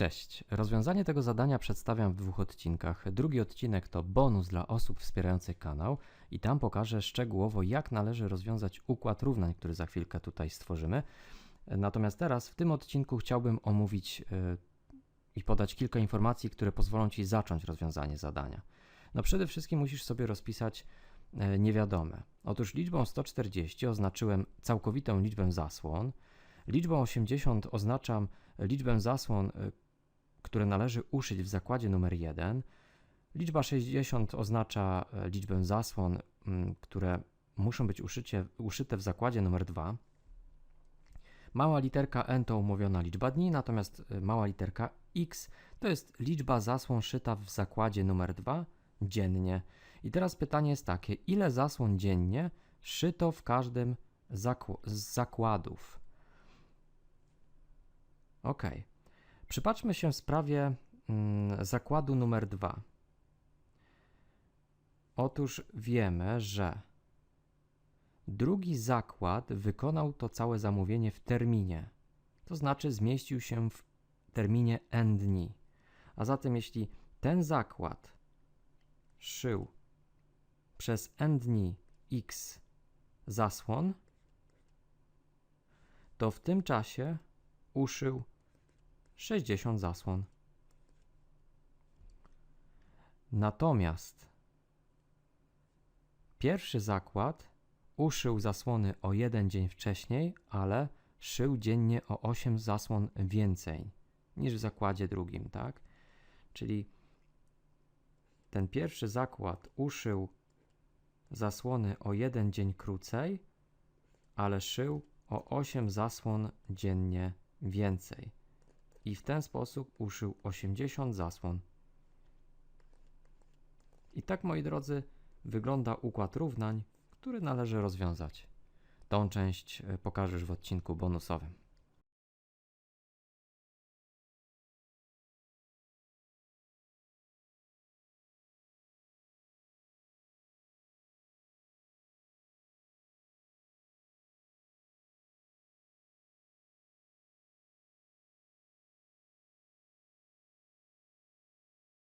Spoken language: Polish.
Cześć. Rozwiązanie tego zadania przedstawiam w dwóch odcinkach. Drugi odcinek to bonus dla osób wspierających kanał i tam pokażę szczegółowo, jak należy rozwiązać układ równań, który za chwilkę tutaj stworzymy. Natomiast teraz w tym odcinku chciałbym omówić yy, i podać kilka informacji, które pozwolą Ci zacząć rozwiązanie zadania. No przede wszystkim musisz sobie rozpisać yy, niewiadome. Otóż liczbą 140 oznaczyłem całkowitą liczbę zasłon, liczbą 80 oznaczam liczbę zasłon, y, które należy uszyć w zakładzie numer 1. Liczba 60 oznacza e, liczbę zasłon, mm, które muszą być uszycie, uszyte w zakładzie numer 2. Mała literka n to umówiona liczba dni, natomiast e, mała literka x to jest liczba zasłon szyta w zakładzie numer 2 dziennie. I teraz pytanie jest takie, ile zasłon dziennie szyto w każdym z zakładów? Ok. Przypatrzmy się sprawie mm, zakładu numer 2. Otóż wiemy, że drugi zakład wykonał to całe zamówienie w terminie, to znaczy zmieścił się w terminie n dni. A zatem, jeśli ten zakład szył przez n dni x zasłon, to w tym czasie uszył 60 zasłon. Natomiast pierwszy zakład uszył zasłony o jeden dzień wcześniej, ale szył dziennie o 8 zasłon więcej niż w zakładzie drugim, tak? Czyli ten pierwszy zakład uszył zasłony o jeden dzień krócej, ale szył o 8 zasłon dziennie więcej. I w ten sposób uszył 80 zasłon. I tak, moi drodzy, wygląda układ równań, który należy rozwiązać. Tą część e, pokażesz w odcinku bonusowym.